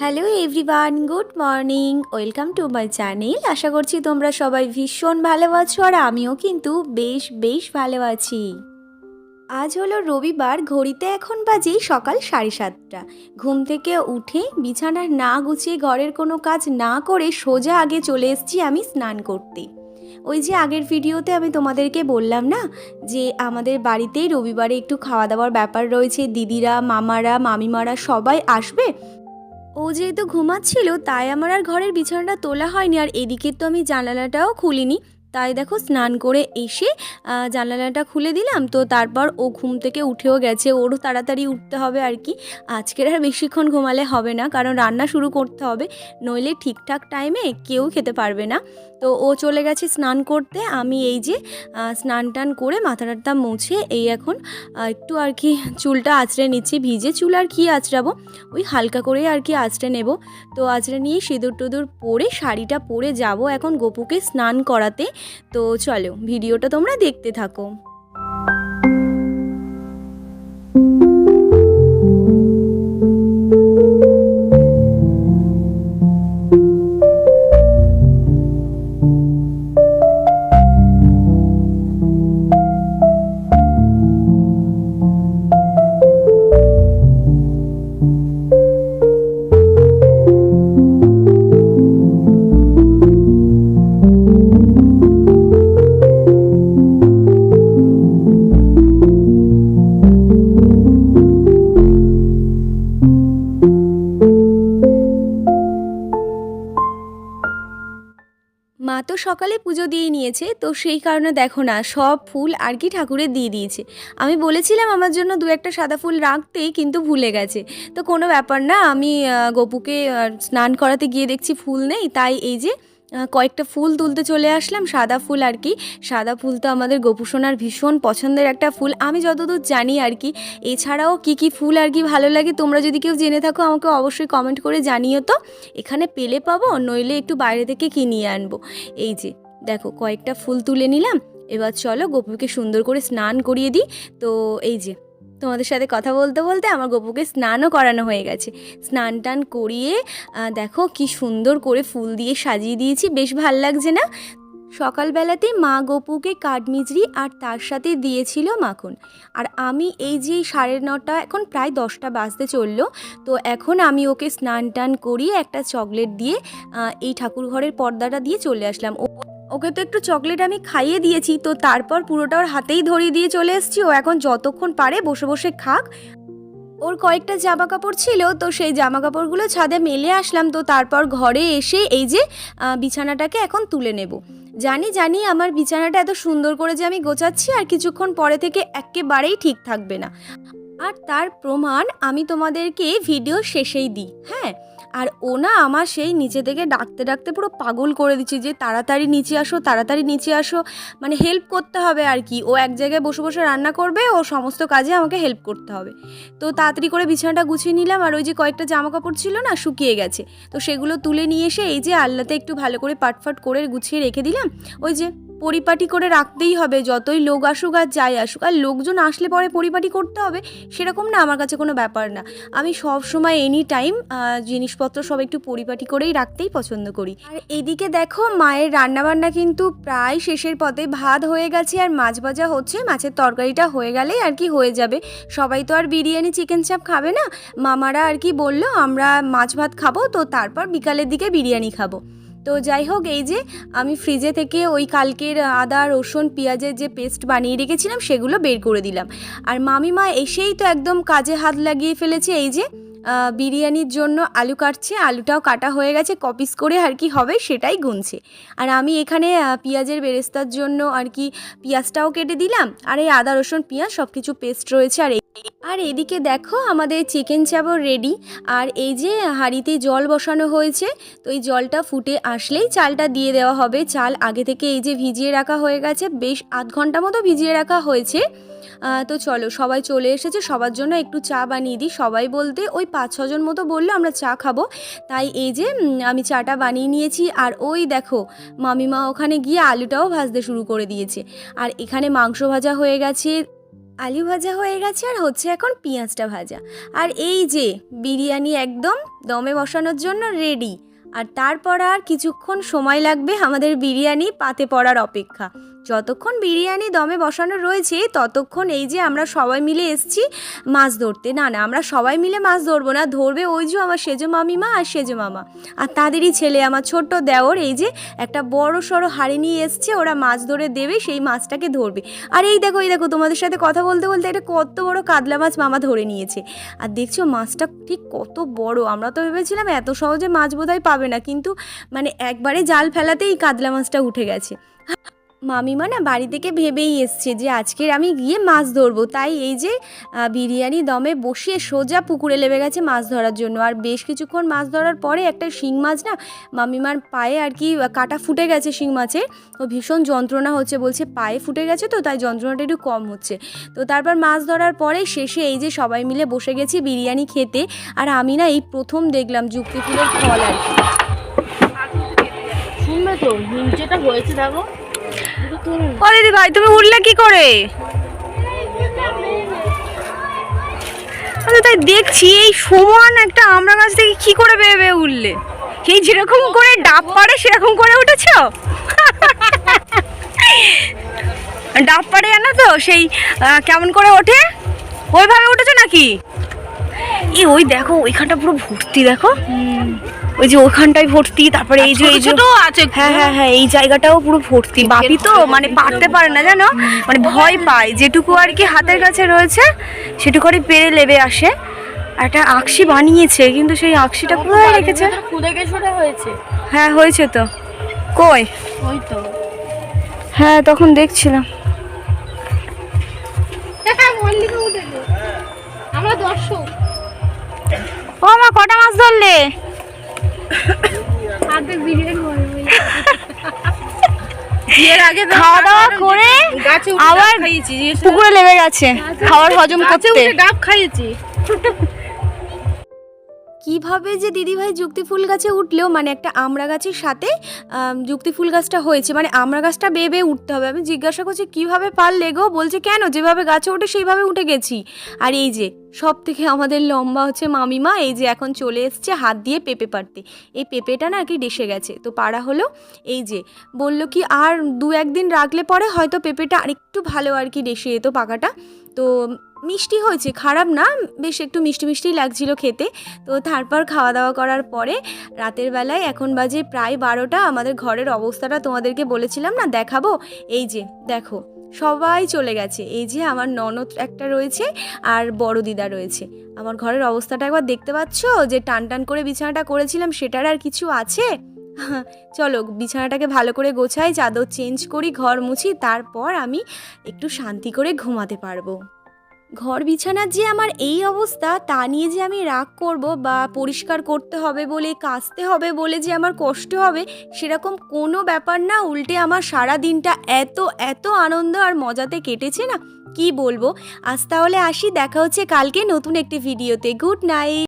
Hello everyone good morning welcome to my channel আশা করছি তোমরা সবাই ভীষণ ভালো আছো আর আমিও কিন্তু বেশ বেশ ভালো আছি। আজ হলো রবিবার, ঘড়িতে এখন বাজে সকাল সাড়ে সাতটা। ঘুম থেকে উঠে বিছানা না গুছিয়ে ঘরের কোনো কাজ না করে সোজা আগে চলে এসেছি আমি স্নান করতে। ওই যে আগের ভিডিওতে আমি তোমাদেরকে বললাম না, যে আমাদের বাড়িতেই রবিবারে একটু খাওয়া দাওয়ার ব্যাপার রয়েছে। দিদিরা, মামারা, মামিমারা সবাই আসবে ও যেহেতু ঘুমাচ্ছিল, তাই আমার আর ঘরের বিছানাটা তোলা হয়নি, আর এদিকে তো আমি জানালাটাও খুলিনি। তাই দেখো স্নান করে এসে জানালাটা খুলে দিলাম। তো তারপর ও ঘুম থেকে উঠেও গেছে। ওরও তাড়াতাড়ি উঠতে হবে আর কি। আজকের আর বেশিক্ষণ ঘুমালে হবে না। কারণ রান্না শুরু করতে হবে। নইলে ঠিকঠাক টাইমে কেউ খেতে পারবে না। তো ও চলে গেছে স্নান করতে। আমি এই যে স্নান টান করে মাথা টাথা মুছে এই এখন একটু আর কি চুলটা আঁচড়ে নিচ্ছি। ভিজে চুল আর কি আঁচড়াবো? ওই হালকা করে আর কি আঁচড়ে নেব। তো আঁচড়ে নিয়ে সিঁদুর টুদুর পরে, শাড়িটা পরে যাব এখন গোপুকে স্নান করাতে। তো চলো ভিডিওটা তোমরা দেখতে থাকো। সকালে পুজো দিয়ে নিয়েছে, তো সেই কারণে দেখো না, সব ফুল আর কি ঠাকুরের দিয়ে দিয়েছে। আমি বলেছিলাম আমার জন্য দু একটা সাদা ফুল রাখতেই কিন্তু ভুলে গেছে। তো কোনো ব্যাপার না, আমি গোপুকে স্নান করাতে গিয়ে দেখছি ফুল নেই, তাই এই যে কয়েকটা ফুল তুলতে চলে আসলাম, সাদা ফুল আর কি। সাদা ফুল তো আমাদের গোপুসোনার ভীষণ পছন্দের একটা ফুল। আমি যতদূর জানি আর কি, এছাড়াও কি কি ফুল আর কি ভালো লাগে তোমরা যদি কেউ জেনে থাকো, আমাকে অবশ্যই কমেন্ট করে জানিও তো। এখানে পেলে পাবো, নইলে একটু বাইরে থেকে কিনিয়ে আনব। এই যে, দেখো কয়েকটা ফুল তুলে নিলাম। এবার চলো গপুকে সুন্দর করে স্নান করিয়ে দিই। তো এই যে তোমাদের সাথে কথা বলতে বলতে আমার গপুকে স্নানও করানো হয়ে গেছে। স্নান টান করিয়ে দেখো কি সুন্দর করে ফুল দিয়ে সাজিয়ে দিয়েছি, বেশ ভালো লাগছে না? সকালবেলাতে মা গপুকে কাঠমিজরি আর তার সাথে দিয়েছিল মাখন। আর আমি এই যে সাড়ে নটা, এখন প্রায় দশটা বাজতে চলল, তো এখন আমি ওকে স্নান টান করিয়ে একটা চকলেট দিয়ে এই ঠাকুর ঘরের পর্দাটা দিয়ে চলে আসলাম। ওকে তো একটু চকলেট আমি খাইয়ে দিয়েছি, তো তারপর পুরোটা ওর হাতেই ধরিয়ে দিয়ে চলে এসেছি। ও এখন যতক্ষণ পারে বসে বসে খাক। ওর কয়েকটা জামা কাপড় ছিল, তো সেই জামা কাপড়গুলো ছাদে মেলে আসলাম, তো তারপর ঘরে এসে এই যে বিছানাটাকে এখন তুলে নেব। জানি জানি আমার বিছানাটা এত সুন্দর করে যে আমি গোছাচ্ছি আর কিছুক্ষণ পরে থেকে একেবারেই ঠিক থাকবে না। আর তার প্রমাণ আমি তোমাদেরকে ভিডিও শেষেই দিই হ্যাঁ? আর ও না আমার সেই নিচে থেকে ডাকতে ডাকতে পুরো পাগল করে দিচ্ছে যে তাড়াতাড়ি নিচে আসো, তাড়াতাড়ি নিচে আসো। মানে হেল্প করতে হবে আর কি। ও এক জায়গায় বসে বসে রান্না করবে, ও সমস্ত কাজে আমাকে হেল্প করতে হবে। তো তাড়াতাড়ি করে বিছানাটা গুছিয়ে নিলাম আর ওই যে কয়েকটা জামা কাপড় ছিল না শুকিয়ে গেছে। তো সেগুলো তুলে নিয়ে এসে এই যে আল্লাতে একটু ভালো করে পাটফাট করে গুছিয়ে রেখে দিলাম। ওই যে পরিপাটি করে রাখতেই হবে। যতই লোক আসুক আর যাই আসুক, আর লোকজন আসলে পরে পরিপাটি করতে হবে, সেরকম না, আমার কাছে কোনো ব্যাপার না। আমি সব সময় এনি টাইম জিনিসপত্র সব একটু পরিপাটি করেই রাখতেই পছন্দ করি। আর এদিকে দেখো, মায়ের রান্নাবান্না কিন্তু প্রায় শেষের পথে ভাত হয়ে গেছে, আর মাছ ভাজা হচ্ছে। মাছের তরকারিটা হয়ে গেলেই আর কি হয়ে যাবে। সবাই তো আর বিরিয়ানি চিকেন চাপ খাবে না। মামারা আর কি বলল, আমরা মাছ ভাত খাব, তো তারপর বিকালের দিকে বিরিয়ানি খাব। তো যাই হোক, এই যে আমি ফ্রিজে থেকে ওই কালকের আদা, রসুন, পেঁয়াজের যে পেস্ট বানিয়ে রেখেছিলাম, সেগুলো বের করে দিলাম। আর মামিমা এসেই তো একদম কাজে হাত লাগিয়ে ফেলেছে, এই যে বিরিয়ানির জন্য আলু কাটছে, আলুটাও কাটা হয়ে গেছে কপিস করে আর কি হবে সেটাই গুনছে। আর আমি এখানে পেঁয়াজের বেরেস্তার জন্য আর কি পেঁয়াজটাও কেটে দিলাম, আর এই আদা, রসুন, পেঁয়াজ সব কিছু পেস্ট রয়েছে, আর আর এদিকে দেখো আমাদের চিকেন চাবর রেডি আর এই যে হাঁড়িতে জল বসানো হয়েছে, তো এই জলটা ফুটে আসলেই চালটা দিয়ে দেওয়া হবে। চাল আগে থেকে এই যে ভিজিয়ে রাখা হয়ে গেছে, বেশ আধ ঘণ্টা মতো ভিজিয়ে রাখা হয়েছে। তো চলো, সবাই চলে এসেছে, সবার জন্য একটু চা বানিয়ে দিই। সবাই বলতে ওই পাঁচ ছজন মতো বলল আমরা চা খাব। তাই এই যে আমি চাটা বানিয়ে নিয়েছি, আর ওই দেখো, মামিমা ওখানে গিয়ে আলুটাও ভাজতে শুরু করে দিয়েছে। আর এখানে মাংস ভাজা হয়ে গেছে। আলু ভাজা হয়ে গেছে আর হচ্ছে এখন পেঁয়াজটা ভাজা। আর এই যে বিরিয়ানি একদম দমে বসানোর জন্য রেডি আর তারপর আর কিছুক্ষণ সময় লাগবে আমাদের বিরিয়ানি পাতে পড়ার অপেক্ষা। যতক্ষণ বিরিয়ানি দমে বসানো রয়েছে, ততক্ষণ এই যে আমরা সবাই মিলে এসছি, মাছ ধরতে। না না, আমরা সবাই মিলে মাছ ধরবো না, ধরবে ওই যে আমার সেজো মামিমা আর সেজো মামা। আর তাদেরই ছেলে, আমার ছোট্ট দেওর, এই যে একটা বড় সড়ো হাড়ি নিয়ে এসছে, ওরা মাছ ধরে দেবে, সেই মাছটাকে ধরবে। আর এই দেখো এই দেখো, তোমাদের সাথে কথা বলতে বলতে এটা কত বড় কাতলা মাছ মামা ধরে নিয়েছে। আর দেখছ, মাছটা ঠিক কত বড়, আমরা তো ভেবেছিলাম এত সহজে মাছ বোধহয় পাবে না, কিন্তু মানে একবারে জাল ফেলাতেই কাতলা মাছটা উঠে গেছে। মামিমা না বাড়ি থেকে ভেবেই এসছে যে আজকের আমি গিয়ে মাছ ধরবো। তাই এই যে বিরিয়ানি দমে বসিয়ে সোজা পুকুরে লেবে গেছে মাছ ধরার জন্য। আর বেশ কিছুক্ষণ মাছ ধরার পরে একটা শিং মাছ না মামিমার পায়ে আর কি কাটা ফুটে গেছে শিং মাছের। তো ভীষণ যন্ত্রণা হচ্ছে, বলছে পায়ে ফুটে গেছে তো, তাই যন্ত্রণাটা একটু কম হচ্ছে। তো তারপর মাছ ধরার পরে শেষে এই যে সবাই মিলে বসে গেছি বিরিয়ানি খেতে। আর আমি না এই প্রথম দেখলাম যুক্তি ফুলের ফল আর কি। শুনবে তো যেটা হয়েছে দেখো। ও দিদি ভাই, তুমি উঠলে কি করে? তাই দেখছি, এই সমান একটা আমরা গাছ থেকে কি করে বেয়ে বেয়ে উঠলে সেই যেরকম করে ডাব পাড়ে, সেরকম করে উঠেছ? ডাব পাড়ে জানো তো, সেই কেমন করে ওঠে? ওইভাবে উঠেছো নাকি? এই ওই দেখো ওইখানটা পুরো ভর্তি দেখো? ওই যে ওইখানটাই ভর্তি তারপরে এই যে এই যে আছে হ্যাঁ হ্যাঁ হ্যাঁ এই জায়গাটাও পুরো ভর্তি। বাপি তো মানে পারতে পারে না জানো? মানে ভয় পায় যেটুকু আর কি হাতের কাছে রয়েছে সেটুকুই পেরে লেবে আসে। একটা আকশি বানিয়েছে কিন্তু সেই আকশিটা কোথায় রেখেছে? খুদে গেছোটা হয়েছে। হ্যাঁ হয়েছে তো। কই? ওই তো। হ্যাঁ তখন দেখছিলাম। গেল। আমরা দর্শক। ও মা কটা মাছ ধরলে? খাওয়া দাওয়া করে গাছে উঠে আবার। পুকুরে লেবে গেছে খাবার হজম করতে। ডাব খাইয়েছি। কীভাবে যে দিদিভাই যুক্তি ফুল গাছে উঠলেও মানে একটা আমড়া গাছের সাথে যুক্তি ফুল গাছটা হয়েছে মানে আমড়া গাছটা বেয়ে উঠতে হবে। আমি জিজ্ঞাসা করছি, কীভাবে পারলে গো? বলছে, কেন? যেভাবে গাছে ওঠে সেইভাবে উঠে গেছি। আর এই যে সব থেকে আমাদের লম্বা হচ্ছে মামিমা, এই যে এখন চলে এসছে হাত দিয়ে পেঁপে পাড়তে। এই পেঁপেটা না কি ডেসে গেছে। তো পাড়া হলো, এই যে, বলল কি, আর দু একদিন রাখলে পরে হয়তো পেঁপেটা আরেকটু ভালো আর কি ডেসে যেত পাকাটা। তো মিষ্টি হয়েছে, খারাপ না, বেশ একটু মিষ্টি মিষ্টিই লাগছিল খেতে। তো তারপর খাওয়া দাওয়া করার পরে রাতের বেলায় এখন বাজে প্রায় বারোটা, আমাদের ঘরের অবস্থাটা তোমাদেরকে বলেছিলাম না, দেখাবো? এই যে, দেখো, সবাই চলে গেছে। এই যে আমার ননদ একটা রয়েছে আর বড় দিদা রয়েছে। আমার ঘরের অবস্থাটা একবার দেখতে পাচ্ছ? যে টান টান করে বিছানাটা করেছিলাম, সেটার আর কিছু আছে? চলো, বিছানাটাকে ভালো করে গোছাই, চাদর চেঞ্জ করি, ঘর মুছি, তারপর আমি একটু শান্তি করে ঘুমাতে পারব। ঘর বিছানার যে আমার এই অবস্থা, তা নিয়ে যে আমি রাগ করব বা পরিষ্কার করতে হবে বলে, কাচতে হবে বলে যে আমার কষ্ট হবে, সেরকম কোনো ব্যাপার না। উল্টে আমার সারা দিনটা এত এত আনন্দ আর মজাতে কেটেছে না? কি বলব? আজ তাহলে আসি, দেখা হচ্ছে কালকে নতুন একটি ভিডিওতে। Good night!